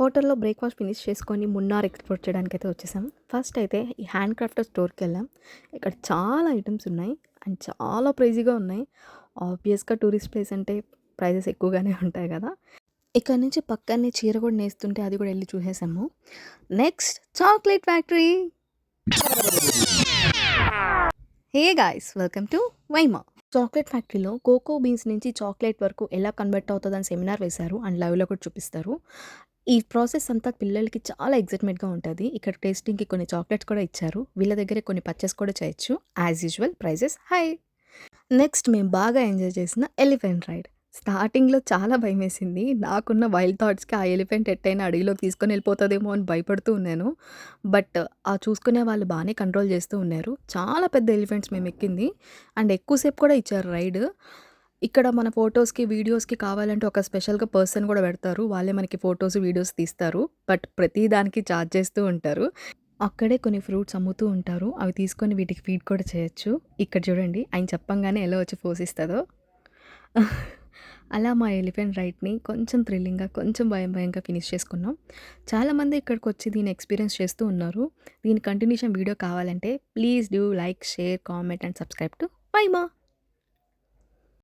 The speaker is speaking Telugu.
హోటల్లో బ్రేక్ఫాస్ట్ ఫినిష్ చేసుకొని మున్నార్ ఎక్స్ప్లోర్ చేయడానికి అయితే వచ్చేసాం. ఫస్ట్ అయితే ఈ హ్యాండ్ క్రాఫ్ట్ స్టోర్కి వెళ్ళాం. ఇక్కడ చాలా ఐటమ్స్ ఉన్నాయి అండ్ చాలా ప్రైజీగా ఉన్నాయి. ఆబ్వియస్గా టూరిస్ట్ ప్లేస్ అంటే ప్రైజెస్ ఎక్కువగానే ఉంటాయి కదా. ఇక్కడ నుంచి పక్కనే చీర కూడా నేస్తుంటే అది కూడా వెళ్ళి చూసేసాము. Next chocolate factory. Hey guys welcome to వైమా. Chocolate ఫ్యాక్టరీలో కోకో బీన్స్ నుంచి చాక్లెట్ వరకు ఎలా కన్వర్ట్ అవుతుందని సెమినార్ వేశారు అండ్ లైవ్లో కూడా చూపిస్తారు. ఈ ప్రాసెస్ అంతా పిల్లలకి చాలా ఎగ్జైట్మెంట్గా ఉంటుంది. ఇక్కడ టేస్టింగ్కి కొన్ని చాక్లెట్స్ కూడా ఇచ్చారు. వీళ్ళ దగ్గర కొన్ని పర్చేస్ కూడా చేయొచ్చు. As usual prices high next మేము బాగా ఎంజాయ్ చేసిన ఎలిఫెంట్ రైడ్ స్టార్టింగ్లో చాలా భయం వేసింది నాకున్న వైల్డ్ థాట్స్కి ఆ ఎలిఫెంట్ ఎట్టయినా అడవిలోకి తీసుకొని వెళ్ళిపోతుందేమో అని భయపడుతూ ఉన్నాను. బట్ ఆ చూసుకునే వాళ్ళు బాగానే కంట్రోల్ చేస్తూ ఉన్నారు. చాలా పెద్ద ఎలిఫెంట్స్ మేము ఎక్కింది. అండ్ ఎక్కువసేపు కూడా ఇచ్చారు రైడ్ ఇక్కడ మన ఫొటోస్కి వీడియోస్కి కావాలంటే ఒక స్పెషల్గా పర్సన్ కూడా పెడతారు. వాళ్ళే మనకి ఫొటోస్ వీడియోస్ తీస్తారు. బట్ ప్రతి దానికి ఛార్జ్ చేస్తూ ఉంటారు. అక్కడే కొన్ని ఫ్రూట్స్ అమ్ముతూ ఉంటారు. అవి తీసుకొని వీటికి ఫీడ్ కూడా చేయొచ్చు. ఇక్కడ చూడండి ఆయన చెప్పంగానే ఎలా వచ్చి పోషిస్తుందో. అలా మా ఎలిఫెంట్ రైడ్ని కొంచెం థ్రిల్లింగ్గా కొంచెం భయం భయంగా ఫినిష్ చేసుకున్నాం. చాలామంది ఇక్కడికి వచ్చి దీన్ని ఎక్స్పీరియన్స్ చేస్తూ ఉన్నారు. దీని కంటిన్యూషన్ వీడియో కావాలంటే please do like share comment and subscribe to వైమా